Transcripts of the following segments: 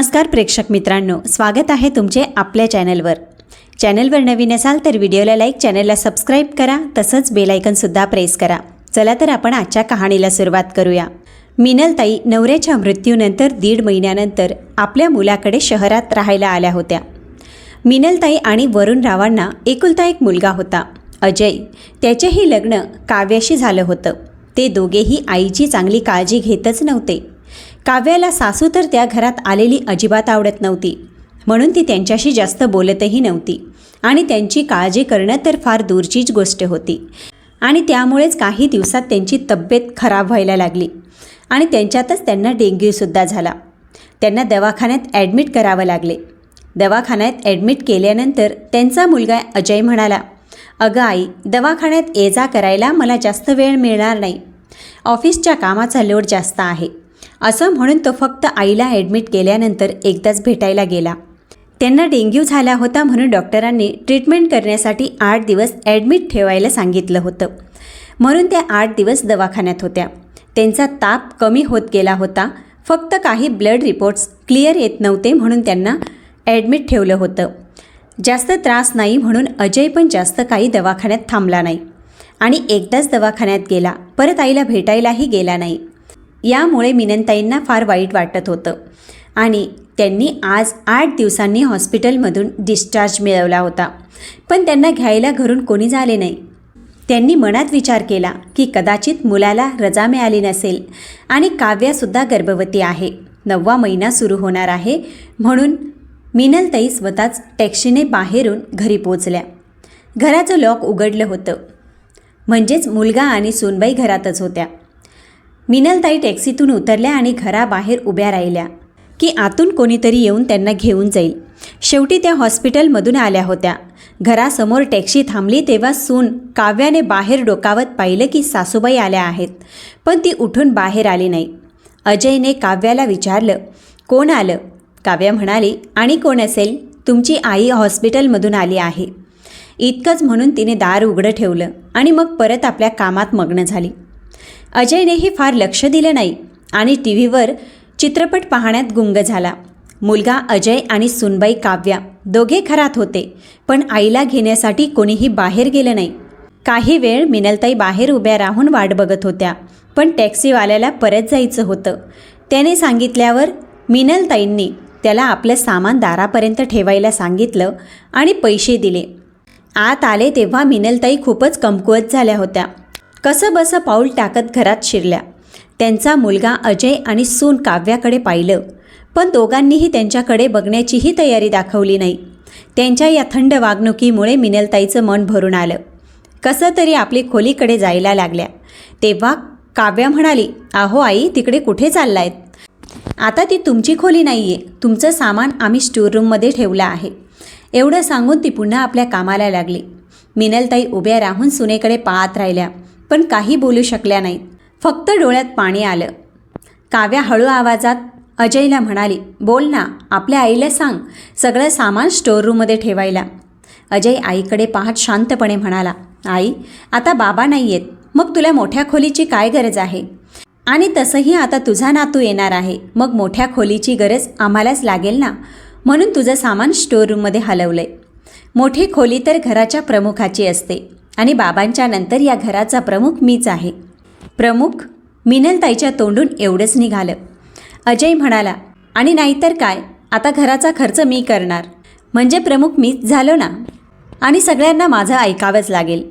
नमस्कार प्रेक्षक मित्रांनो स्वागत आहे तुमचे आपल्या चॅनलवर. चॅनलवर नवीन असाल तर व्हिडिओला लाईक चॅनलला सबस्क्राईब करा तसंच बेलायकनसुद्धा प्रेस करा. चला तर आपण आजच्या कहाणीला सुरुवात करूया. मिनलताई नवऱ्याच्या मृत्यूनंतर दीड महिन्यानंतर आपल्या मुलाकडे शहरात राहायला आल्या होत्या. मिनलताई आणि वरुणरावांना एकुलता एक मुलगा होता अजय. त्याचेही लग्न काव्याशी झालं होतं. ते दोघेही आईची चांगली काळजी घेतच नव्हते. काव्याला सासू तर त्या घरात आलेली अजिबात आवडत नव्हती. म्हणून ती त्यांच्याशी जास्त बोलतही नव्हती. आणि त्यांची काळजी करणं तर फार दूरचीच गोष्ट होती. आणि त्यामुळेच काही दिवसात त्यांची तब्येत खराब व्हायला लागली. आणि त्यांच्यातच त्यांना डेंग्यूसुद्धा झाला. त्यांना दवाखान्यात ॲडमिट करावं लागले. दवाखान्यात ॲडमिट केल्यानंतर त्यांचा मुलगा अजय म्हणाला अगं आई दवाखान्यात ये जा करायला मला जास्त वेळ मिळणार नाही. ऑफिसच्या कामाचा लोड जास्त आहे. असं म्हणून तो फक्त आईला ॲडमिट केल्यानंतर एकदाच भेटायला गेला. त्यांना डेंग्यू झाला होता म्हणून डॉक्टरांनी ट्रीटमेंट करण्यासाठी आठ दिवस ॲडमिट ठेवायला सांगितलं होतं. म्हणून त्या आठ दिवस दवाखान्यात होत्या. त्यांचा ताप कमी होत गेला होता. फक्त काही ब्लड रिपोर्ट्स क्लिअर येत नव्हते म्हणून त्यांना ॲडमिट ठेवलं होतं. जास्त त्रास नाही म्हणून अजय पण जास्त काही दवाखान्यात थांबला नाही. आणि एकदाच दवाखान्यात गेला. परत आईला भेटायलाही गेला नाही. यामुळे मिनंताईंना फार वाईट वाटत होतं. आणि त्यांनी आज आठ दिवसांनी हॉस्पिटलमधून डिस्चार्ज मिळवला होता. पण त्यांना घ्यायला घरून कोणी झाले नाही. त्यांनी मनात विचार केला की कदाचित मुलाला रजा मिळाली नसेल आणि काव्यासुद्धा गर्भवती आहे. नववा महिना सुरू होणार आहे म्हणून मिनलताई स्वतःच टॅक्सीने बाहेरून घरी पोचल्या घराचं लॉक उघडलं होतं. म्हणजेच मुलगा आणि सोनबाई घरातच होत्या. मिनलताई टॅक्सीतून उतरल्या आणि घराबाहेर उभ्या राहिल्या की आतून कोणीतरी येऊन त्यांना घेऊन जाईल. शेवटी त्या हॉस्पिटलमधून आल्या होत्या. घरासमोर टॅक्सी थांबली तेव्हा सून काव्याने बाहेर डोकावत पाहिलं की सासूबाई आल्या आहेत पण ती उठून बाहेर आली नाही. अजयने काव्याला विचारलं कोण आलं? काव्या म्हणाली आणि कोण असेल? तुमची आई हॉस्पिटलमधून आली आहे. इतकंच म्हणून तिने दार उघडं ठेवलं आणि मग परत आपल्या कामात मग्न झाली. अजयनेही फार लक्ष दिलं नाही आणि टी व्हीवर चित्रपट पाहण्यात गुंग झाला. मुलगा अजय आणि सुनबाई काव्या दोघे घरात होते पण आईला घेण्यासाठी कोणीही बाहेर गेलं नाही. काही वेळ मिनलताई बाहेर उभ्या राहून वाट बघत होत्या पण टॅक्सीवाल्याला परत जायचं होतं. त्याने सांगितल्यावर मिनलताईंनी त्याला आपलं सामान दारापर्यंत ठेवायला सांगितलं आणि पैसे दिले. आत आले तेव्हा मिनलताई खूपच कमकुवत झाल्या होत्या. कसं बसं पाऊल टाकत घरात शिरल्या. त्यांचा मुलगा अजय आणि सून काव्याकडे पाहिलं. पण दोघांनीही त्यांच्याकडे बघण्याचीही तयारी दाखवली नाही. त्यांच्या या थंड वागणुकीमुळे मिनलताईचं मन भरून आलं. कसं तरी आपली खोलीकडे जायला लागल्या. तेव्हा काव्या म्हणाली आहो आई तिकडे कुठे चाललायत? आता ती तुमची खोली नाही आहे तुमचं सामान आम्ही स्टोररूममध्ये ठेवलं आहे. एवढं सांगून ती पुन्हा आपल्या कामाला लागली. मिनलताई उभ्या राहून सुनेकडे पाहत राहिल्या. पण काही बोलू शकल्या नाहीत. फक्त डोळ्यात पाणी आलं. काव्या हळू आवाजात अजयला म्हणाली बोल ना आपल्या आईला सांग सगळं सामान स्टोअर रूममध्ये ठेवायला. अजय आईकडे पाहत शांतपणे म्हणाला आई आता बाबा नाही आहेत मग तुला मोठ्या खोलीची काय गरज आहे? आणि तसंही आता तुझा नातू येणार आहे मग मोठ्या खोलीची गरज आम्हालाच लागेल ना? म्हणून तुझं सामान स्टोअर रूममध्ये हलवलं आहे मोठी खोली तर घराच्या प्रमुखाची असते. आणि बाबांच्या नंतर या घराचा प्रमुख मीच आहे. प्रमुख मिनलताईच्या तोंडून एवढंच निघालं. अजय म्हणाला आणि नाहीतर काय? आता घराचा खर्च मी करणार. म्हणजे प्रमुख मीच झालो ना? आणि सगळ्यांना माझं ऐकावंच लागेल.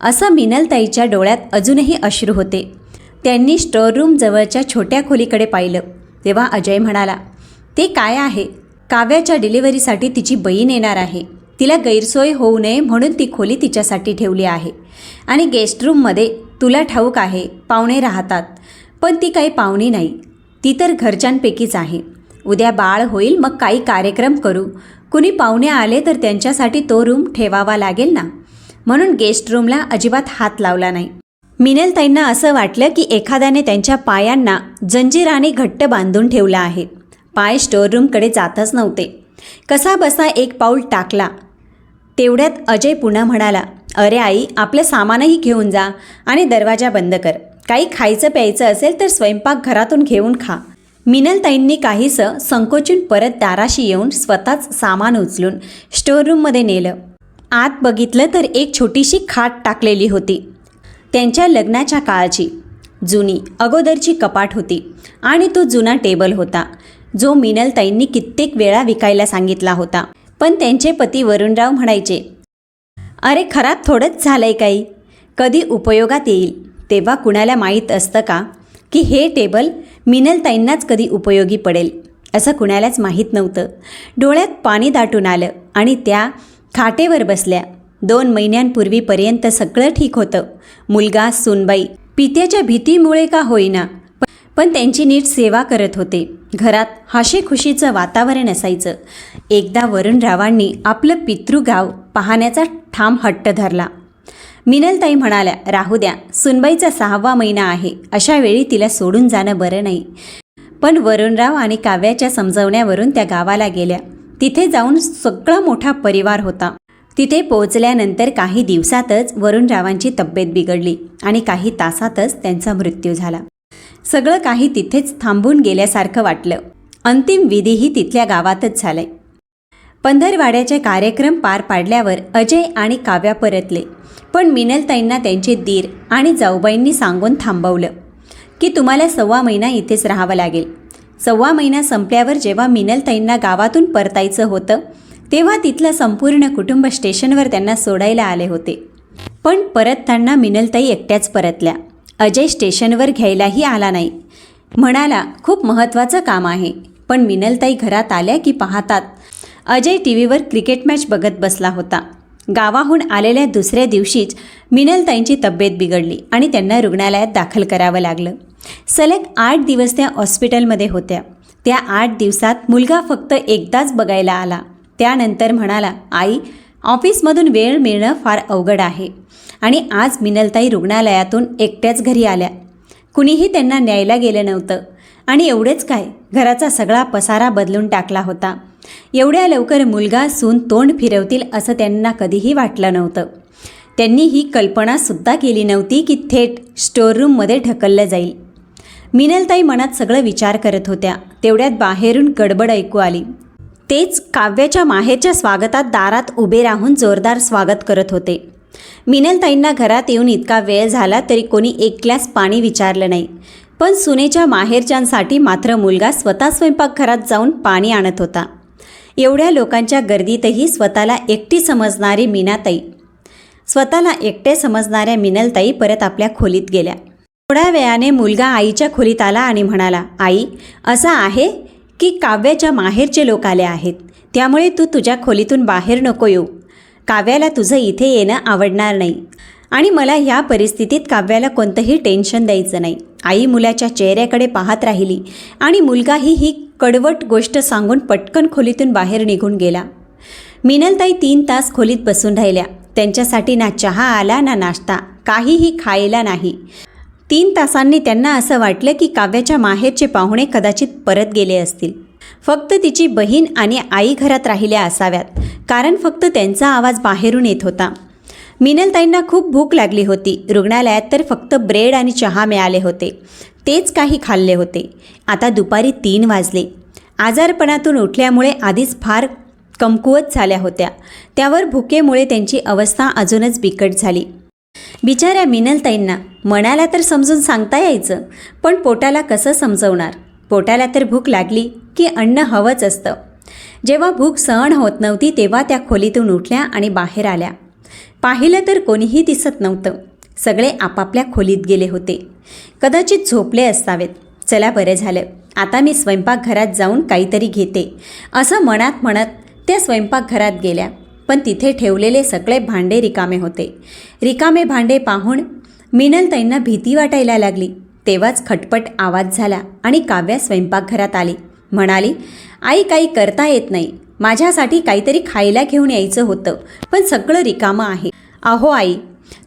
असं मिनलताईच्या डोळ्यात अजूनही अश्रू होते. त्यांनी स्टोअररूम जवळच्या छोट्या खोलीकडे पाहिलं. तेव्हा अजय म्हणाला ते काय आहे? काव्याच्या डिलिव्हरीसाठी तिची बहीण येणार आहे. तिला गैरसोय होऊ नये म्हणून ती खोली तिच्यासाठी ठेवली आहे. आणि गेस्ट रूममध्ये तुला ठाऊक आहे पाहुणे राहतात. पण ती काही पाहुणी नाही. ती तर घरच्यांपैकीच आहे. उद्या बाळ होईल मग काही कार्यक्रम करू. कुणी पाहुणे आले तर त्यांच्यासाठी तो रूम ठेवावा लागेल ना? म्हणून गेस्ट रूमला अजिबात हात लावला नाही. मिनलताईंना असं वाटलं की एखाद्याने त्यांच्या पायांना जंजिराने घट्ट बांधून ठेवला आहे. पाय स्टोअररूमकडे जातच नव्हते. कसा बसा एक पाऊल टाकला. तेवढ्यात अजय पुन्हा म्हणाला अरे आई आपलं सामानही घेऊन जा आणि दरवाजा बंद कर. काही खायचं प्यायचं असेल तर स्वयंपाक घरातून घेऊन खा. मिनलताईंनी काहीसं संकोचून परत दाराशी येऊन स्वतःच सामान उचलून स्टोअररूममध्ये नेलं. आत बघितलं तर एक छोटीशी खाट टाकलेली होती. त्यांच्या लग्नाच्या काळाची. जुनी अगोदरची कपाट होती आणि तो जुना टेबल होता जो मिनलताईंनी कित्येक वेळा विकायला सांगितला होता. पण त्यांचे पती वरुणराव म्हणायचे अरे खराब थोडंच झालंय काही. कधी उपयोगात येईल? तेव्हा कुणाला माहीत असतं का? की हे टेबल मिनलताईंनाच कधी उपयोगी पडेल? असं कुणालाच माहीत नव्हतं. डोळ्यात पाणी दाटून आलं आणि त्या खाटेवर बसल्या. दोन महिन्यांपूर्वीपर्यंत सगळं ठीक होतं. मुलगा सुनबाई पित्याच्या भीतीमुळे का होईना? पण त्यांची नीट सेवा करत होते. घरात हाशेखुशीचं वातावरण असायचं. एकदा वरुणरावांनी आपलं पितृगाव पाहण्याचा ठाम हट्ट धरला. मिनलताई म्हणाल्या राहू द्या सुनबाईचा सहावा महिना आहे. अशा वेळी तिला सोडून जाणं बरं नाही. पण वरुणराव आणि काव्याच्या समजवण्यावरून त्या गावाला गेल्या. तिथे जाऊन सगळा मोठा परिवार होता. तिथे पोहोचल्यानंतर काही दिवसातच वरुणरावांची तब्येत बिघडली आणि काही तासातच त्यांचा मृत्यू झाला. सगळं काही तिथेच थांबून गेल्यासारखं वाटलं. अंतिम विधीही तिथल्या गावातच झालंय. पंधरवाड्याचे कार्यक्रम पार पाडल्यावर अजय आणि काव्या परतले. पण मिनलताईंना त्यांचे दीर आणि जाऊबाईंनी सांगून थांबवलं की तुम्हाला सव्वा महिना इथेच राहावं लागेल. सव्वा महिना संपल्यावर जेव्हा मिनलताईंना गावातून परतायचं होतं तेव्हा तिथलं संपूर्ण कुटुंब स्टेशनवर त्यांना सोडायला आले होते. पण परतताना मिनलताई एकट्याच परतल्या. अजय स्टेशनवर घ्यायलाही आला नाही. म्हणाला खूप महत्त्वाचं काम आहे पण मिनलताई घरात आल्या की पाहतात. अजय टी व्हीवर क्रिकेट मॅच बघत बसला होता. गावाहून आलेल्या दुसऱ्या दिवशीच मिनलताईंची तब्येत बिघडली आणि त्यांना रुग्णालयात दाखल करावं लागलं. सलग आठ दिवस त्या हॉस्पिटलमध्ये होत्या. त्या आठ दिवसात मुलगा फक्त एकदाच बघायला आला. त्यानंतर म्हणाला आई ऑफिसमधून वेळ मिळणं फार अवघड आहे. आणि आज मिनलताई रुग्णालयातून एकट्याच घरी आल्या. कुणीही त्यांना न्यायला गेलं नव्हतं. आणि एवढेच काय घराचा सगळा पसारा बदलून टाकला होता. एवढ्या लवकर मुलगा सून तोंड फिरवतील असं त्यांना कधीही वाटलं नव्हतं. त्यांनी ही कल्पनासुद्धा केली नव्हती की थेट स्टोअररूममध्ये ढकललं जाईल. मिनलताई मनात सगळं विचार करत होत्या. तेवढ्यात बाहेरून गडबड ऐकू आली. तेच काव्याच्या माहेरच्या स्वागतात दारात उभे राहून जोरदार स्वागत करत होते. मिनलताईंना घरात येऊन इतका वेळ झाला तरी कोणी एक ग्लास पाणी विचारलं नाही. पण सुनेच्या माहेरच्यांसाठी मात्र मुलगा स्वतः स्वयंपाकघरात जाऊन पाणी आणत होता. एवढ्या लोकांच्या गर्दीतही स्वतःला एकटी समजणारी मीनाताई स्वतःला एकटे समजणाऱ्या मिनलताई परत आपल्या खोलीत गेल्या. थोड्या वेळाने मुलगा आईच्या खोलीत आला आणि म्हणाला आई असं आहे की काव्याच्या माहेरचे लोक आले आहेत. त्यामुळे तू तुझ्या खोलीतून बाहेर नको येऊ. काव्याला तुझं इथे येणं आवडणार नाही. आणि मला ह्या परिस्थितीत काव्याला कोणतंही टेन्शन द्यायचं नाही. आई मुलाच्या चेहऱ्याकडे पाहत राहिली आणि मुलगाही ही कडवट गोष्ट सांगून पटकन खोलीतून बाहेर निघून गेला. मिनलताई तीन तास खोलीत बसून राहिल्या. त्यांच्यासाठी ना चहा आला ना नाश्ता. काहीही खायला नाही. तीन तासांनी त्यांना असं वाटलं की काव्याच्या माहेरचे पाहुणे कदाचित परत गेले असतील. फक्त तिची बहीण आणि आई घरात राहिल्या असाव्यात कारण फक्त त्यांचा आवाज बाहेरून येत होता. मिनलताईंना खूप भूक लागली होती. रुग्णालयात तर फक्त ब्रेड आणि चहा मिळाले होते. तेच काही खाल्ले होते. आता दुपारी तीन वाजले. आजारपणातून उठल्यामुळे आधीच फार कमकुवत झाल्या होत्या. त्यावर भुकेमुळे त्यांची अवस्था अजूनच बिकट झाली. बिचाऱ्या मिनलताईंना मनाला तर समजून सांगता यायचं पण पोटाला कसं समजवणार? पोटाला तर भूक लागली. की अन्न हवंच असतं. जेव्हा भूक सहन होत नव्हती तेव्हा त्या खोलीतून उठल्या आणि बाहेर आल्या. पाहिलं तर कोणीही दिसत नव्हतं. सगळे आपापल्या खोलीत गेले होते. कदाचित झोपले असावेत. चला बरं झालं. आता मी स्वयंपाकघरात जाऊन काहीतरी घेते. असं मनात म्हणत त्या स्वयंपाकघरात गेल्या. पण तिथे ठेवलेले सगळे भांडे रिकामे होते. रिकामे भांडे पाहून मिनलताईंना भीती वाटायला लागली. तेव्हाच खटपट आवाज झाला आणि काव्या स्वयंपाकघरात आली. म्हणाली आई काही करता येत नाही. माझ्यासाठी काहीतरी खायला घेऊन यायचं होतं पण सगळं रिकामं आहे. अहो आई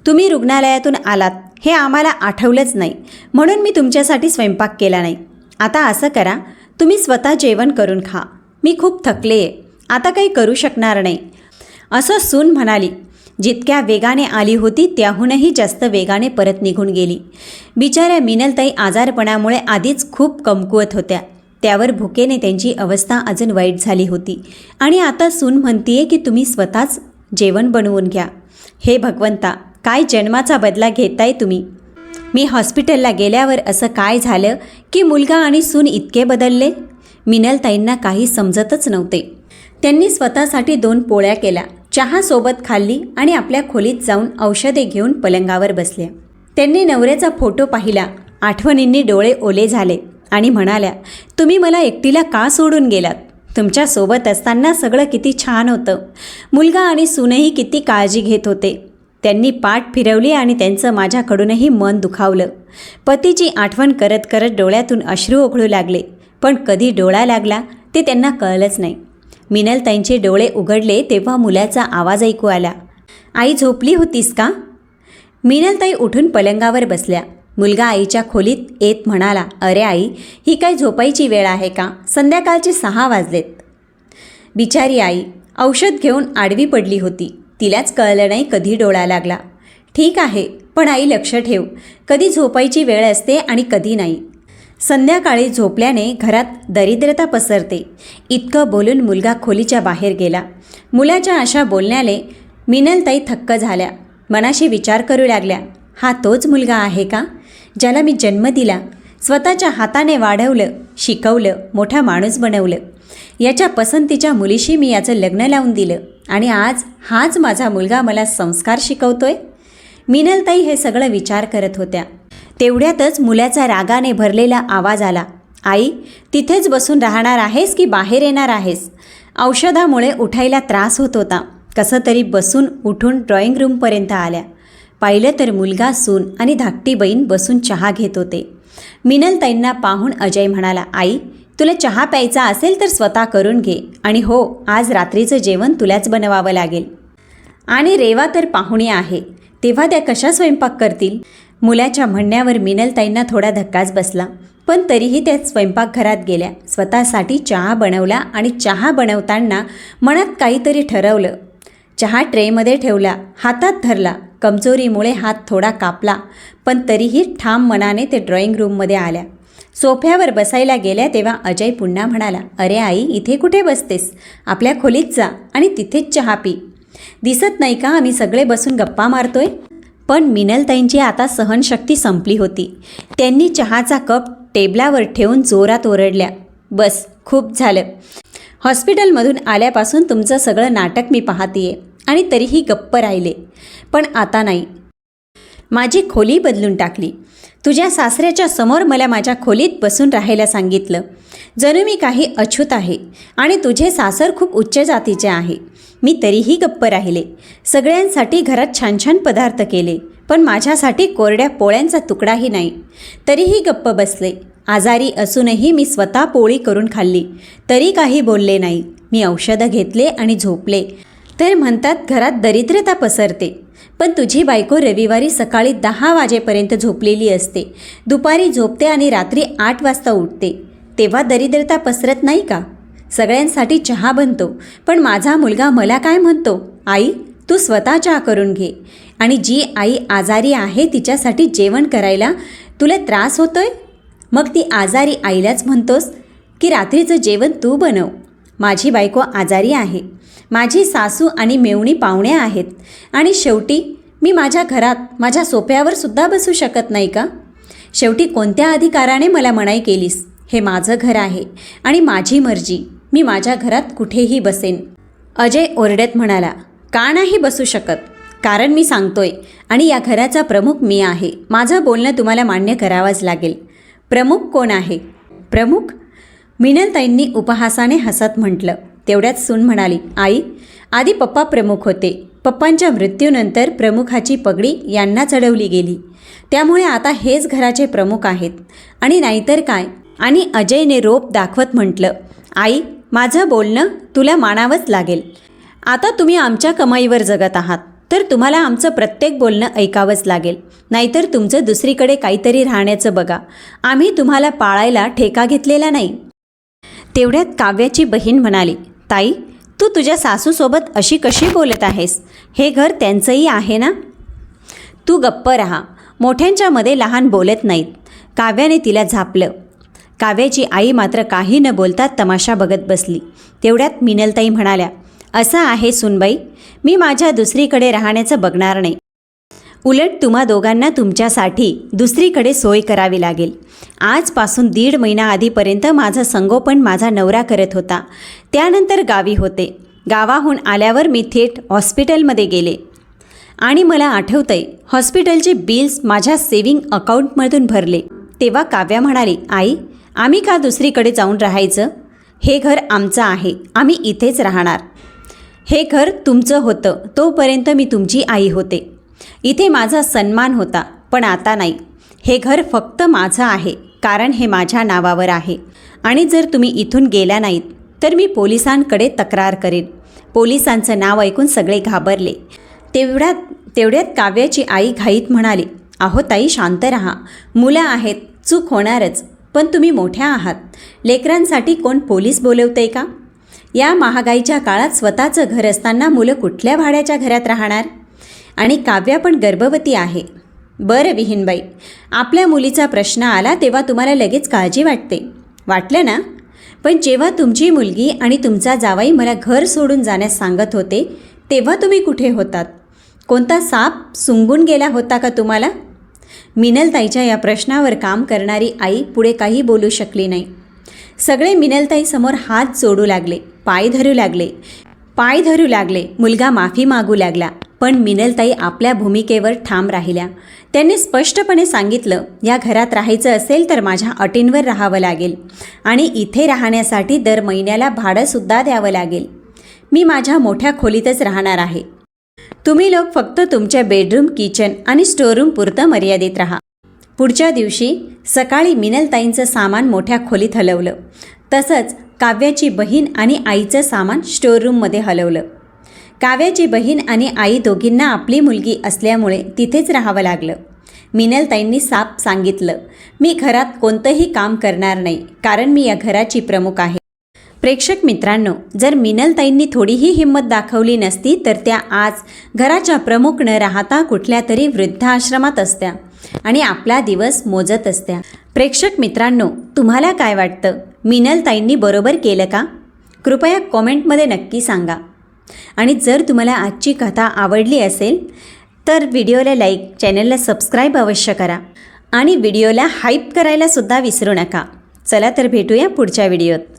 तुम्ही रुग्णालयातून आलात. हे आम्हाला आठवलंच नाही. म्हणून मी तुमच्यासाठी स्वयंपाक केला नाही. आता असं करा तुम्ही स्वतः जेवण करून खा. मी खूप थकले आहे आता काही करू शकणार नाही. असं सून म्हणाली. जितक्या वेगाने आली होती त्याहूनही जास्त वेगाने परत निघून गेली. बिचाऱ्या मिनलताई आजारपणामुळे आधीच खूप कमकुवत होत्या. त्यावर भुकेने त्यांची अवस्था अजून वाईट झाली होती. आणि आता सून म्हणतीये की तुम्ही स्वतःच जेवण बनवून घ्या. हे भगवंता काय जन्माचा बदला घेताय तुम्ही? मी हॉस्पिटलला गेल्यावर असं काय झालं? की मुलगा आणि सून इतके बदलले? मिनलताईंना काही समजतच नव्हते. त्यांनी स्वतःसाठी दोन पोळ्या केल्या. चहासोबत खाल्ली आणि आपल्या खोलीत जाऊन औषधे घेऊन पलंगावर बसल्या. त्यांनी नवऱ्याचा फोटो पाहिला. आठवणींनी डोळे ओले झाले. आणि म्हणाल्या तुम्ही मला एकटीला का सोडून गेलात? तुमच्यासोबत असताना सगळं किती छान होतं. मुलगा आणि सूनही किती काळजी घेत होते. त्यांनी पाठ फिरवली आणि त्यांचं माझ्याकडूनही मन दुखावलं. पतीची आठवण करत करत डोळ्यातून अश्रू ओघळू लागले. पण कधी डोळा लागला ते त्यांना कळलंच नाही. मिनलताईंचे डोळे उघडले तेव्हा मुलाचा आवाज ऐकू आला. आई झोपली होतीस का? मिनलताई उठून पलंगावर बसल्या. मुलगा आईच्या खोलीत येत म्हणाला अरे आई ही काय झोपायची वेळ आहे का? संध्याकाळचे सहा वाजलेत. बिचारी आई औषध घेऊन आडवी पडली होती. तिलाच कळलं नाही कधी डोळा लागला. ठीक आहे पण आई लक्ष ठेव. कधी झोपायची वेळ असते आणि कधी नाही. संध्याकाळी झोपल्याने घरात दरिद्रता पसरते. इतकं बोलून मुलगा खोलीच्या बाहेर गेला. मुलाच्या अशा बोलण्याने मिनलताई थक्क झाल्या. मनाशी विचार करू लागल्या. हा तोच मुलगा आहे का? ज्याला मी जन्म दिला स्वतःच्या हाताने वाढवलं शिकवलं मोठा माणूस बनवलं. याच्या पसंतीच्या मुलीशी मी याचं लग्न लावून दिलं आणि आज हाच माझा मुलगा मला संस्कार शिकवतोय. मिनलताई हे सगळं विचार करत होत्या. तेवढ्यातच मुलाचा रागाने भरलेला आवाज आला. आई तिथेच बसून राहणार आहेस की बाहेर येणार आहेस? औषधामुळे उठायला त्रास होत होता. कसं तरी बसून उठून ड्रॉइंग रूमपर्यंत आल्या. पाहिलं तर मुलगा सून आणि धाकटी बहीण बसून चहा घेत होते. मिनलताईंना पाहून अजय म्हणाला आई तुला चहा प्यायचा असेल तर स्वतः करून घे आणि हो आज रात्रीचं जेवण तुलाच बनवावं लागेल. आणि रेवा तर पाहुणी आहे. तेव्हा त्या कशा स्वयंपाक करतील? मुलाच्या म्हणण्यावर मिनलताईंना थोडा धक्काच बसला पण तरीही त्या स्वयंपाकघरात गेल्या. स्वतःसाठी चहा बनवला आणि चहा बनवताना मनात काहीतरी ठरवलं. चहा ट्रेमध्ये ठेवला हातात धरला कमजोरीमुळे हात थोडा कापला पण तरीही ठाम मनाने ते ड्रॉइंग रूममध्ये आल्या. सोफ्यावर बसायला गेल्या तेव्हा अजय पुन्हा म्हणाला अरे आई इथे कुठे बसतेस? आपल्या खोलीत जा आणि तिथेच चहा पी. दिसत नाही का आम्ही सगळे बसून गप्पा मारतोय? पण मिनलताईंची आता सहनशक्ती संपली होती. त्यांनी चहाचा कप टेबलावर ठेवून जोरात ओरडल्या बस खूप झालं. हॉस्पिटलमधून आल्यापासून तुमचं सगळं नाटक मी पाहतीये. आणि तरीही गप्प राहिले. पण आता नाही. माझी खोली बदलून टाकली. तुझ्या सासऱ्याच्या समोर मला माझ्या खोलीत बसून राहायला सांगितलं. जणू मी काही अछूत आहे आणि तुझे सासर खूप उच्च जातीचे आहे. मी तरीही गप्प राहिले. सगळ्यांसाठी घरात छान छान पदार्थ केले पण माझ्यासाठी कोरड्या पोळ्यांचा तुकडाही नाही. तरीही गप्प बसले. आजारी असूनही मी स्वतः पोळी करून खाल्ली. तरी काही बोलले नाही. मी औषधं घेतले आणि झोपले. तर म्हणतात घरात दरिद्रता पसरते. पण तुझी बायको रविवारी सकाळी दहा वाजेपर्यंत झोपलेली असते. दुपारी झोपते आणि रात्री आठ वाजता उठते. तेव्हा दरिद्रता पसरत नाही का? सगळ्यांसाठी चहा बनतो. पण माझा मुलगा मला काय म्हणतो? आई तू स्वतः चहा करून घे. आणि जी आई आजारी आहे तिच्यासाठी जेवण करायला तुला त्रास होतोय? मग ती आजारी आईलाच म्हणतोस की रात्रीचं जेवण तू बनव. माझी बायको आजारी आहे. माझी सासू आणि मेवणी पाहुणे आहेत. आणि शेवटी मी माझ्या घरात माझ्या सोफ्यावर सुद्धा बसू शकत नाही का? शेवटी कोणत्या अधिकाराने मला मनाई केलीस? हे माझं घर आहे आणि माझी मर्जी. मी माझ्या घरात कुठेही बसेन. अजय ओरडत म्हणाला का नाही बसू शकत? कारण मी सांगतोय आणि या घराचा प्रमुख मी आहे. माझं बोलणं तुम्हाला मान्य करावंच लागेल. प्रमुख कोण आहे? प्रमुख मिनंताईंनी उपहासाने हसत म्हटलं. तेवढ्यात सून म्हणाली आई आधी पप्पा प्रमुख होते. पप्पांच्या मृत्यूनंतर प्रमुखाची पगडी यांना चढवली गेली. त्यामुळे आता हेच घराचे प्रमुख आहेत. आणि नाहीतर काय आणि अजयने रोप दाखवत म्हटलं आई माझं बोलणं तुला मानावंच लागेल. आता तुम्ही आमच्या कमाईवर जगत आहात. तर तुम्हाला आमचं प्रत्येक बोलणं ऐकावंच लागेल. नाहीतर तुमचं दुसरीकडे काहीतरी राहण्याचं बघा. आम्ही तुम्हाला पाळायला ठेका घेतलेला नाही. तेवढ्यात काव्याची बहीण म्हणाली ताई तू तुझ्या सासूसोबत अशी कशी बोलत आहेस? हे घर त्यांचंही आहे ना? तू गप्प राहा. मोठ्यांच्यामध्ये लहान बोलत नाहीत. काव्याने तिला झापलं. काव्याची आई मात्र काही न बोलता तमाशा बघत बसली. तेवढ्यात मिनलताई म्हणाल्या असं आहे सुनबाई. मी माझ्या दुसरीकडे राहण्याचं बघणार नाही. उलट तुम्हा दोघांना तुमच्यासाठी दुसरीकडे सोय करावी लागेल. आजपासून दीड महिना आधीपर्यंत माझं संगोपन माझा नवरा करत होता. त्यानंतर गावी होते. गावाहून आल्यावर मी थेट हॉस्पिटलमध्ये गेले. आणि मला आठवतंय हॉस्पिटलचे बिल्स माझ्या सेविंग अकाउंटमधून भरले. तेव्हा काव्या म्हणाली आई आम्ही का दुसरीकडे जाऊन राहायचं? हे घर आमचं आहे. आम्ही इथेच राहणार. हे घर तुमचं होतं. तोपर्यंत मी तुमची आई होते. इथे माझा सन्मान होता पण आता नाही. हे घर फक्त माझं आहे कारण हे माझ्या नावावर आहे. आणि जर तुम्ही इथून गेल्या नाहीत तर मी पोलिसांकडे तक्रार करेन. पोलिसांचं नाव ऐकून सगळे घाबरले. तेवढ्यात तेवढ्यात काव्याची आई घाईत म्हणाली अहो ताई शांत राहा. मुलं आहेत चूक होणारच पण तुम्ही मोठ्या आहात. लेकरांसाठी कोण पोलीस बोलवतंय का? या महागाईच्या काळात स्वतःचं घर असताना मुलं कुठल्या भाड्याच्या घरात राहणार? आणि काव्या पण गर्भवती आहे. बरं विहीनबाई आपल्या मुलीचा प्रश्न आला तेव्हा तुम्हाला लगेच काळजी वाटते. वाटलं ना? पण जेव्हा तुमची मुलगी आणि तुमचा जावाई मला घर सोडून जाण्यास सांगत होते तेव्हा तुम्ही कुठे होतात? कोणता साप सुंगून गेला होता का तुम्हाला? मिनलताईच्या या प्रश्नावर काम करणारी आई पुढे काही बोलू शकली नाही. सगळे मिनलताईसमोर हात जोडू लागले पाय धरू लागले. पाय धरू लागले मुलगा माफी मागू लागला. पण मिनलताई आपल्या भूमिकेवर ठाम राहिल्या. त्यांनी स्पष्टपणे सांगितलं या घरात राहायचं असेल तर माझ्या अटींवर राहावं लागेल आणि इथे राहण्यासाठी दर महिन्याला भाडंसुद्धा द्यावं लागेल. मी माझ्या मोठ्या खोलीतच राहणार आहे. तुम्ही लोक फक्त तुमच्या बेडरूम किचन आणि स्टोअरूम पुरतं मर्यादित राहा. पुढच्या दिवशी सकाळी मिनलताईंचं सामान मोठ्या खोलीत हलवलं. तसंच काव्याची बहीण आणि आईचं सामान स्टोअरूममध्ये हलवलं. काव्याची बहीण आणि आई दोघींना आपली मुलगी असल्यामुळे तिथेच राहावं लागलं. मिनलताईंनी साप सांगितलं मी घरात कोणतंही काम करणार नाही कारण मी या घराची प्रमुख आहे. प्रेक्षक मित्रांनो जर मिनलताईंनी थोडीही हिंमत दाखवली नसती तर त्या आज घराच्या प्रमुख न राहता कुठल्या तरी वृद्धाश्रमात असत्या आणि आपला दिवस मोजत असत्या. प्रेक्षक मित्रांनो तुम्हाला काय वाटतं? मिनलताईंनी बरोबर केलं का? कृपया कॉमेंटमध्ये नक्की सांगा. आणि जर तुम्हाला आजची कथा आवडली असेल तर व्हिडिओला लाईक चॅनलला सबस्क्राईब अवश्य करा आणि व्हिडिओला हाईप करायला सुद्धा विसरू नका. चला तर भेटूया पुढच्या व्हिडिओत.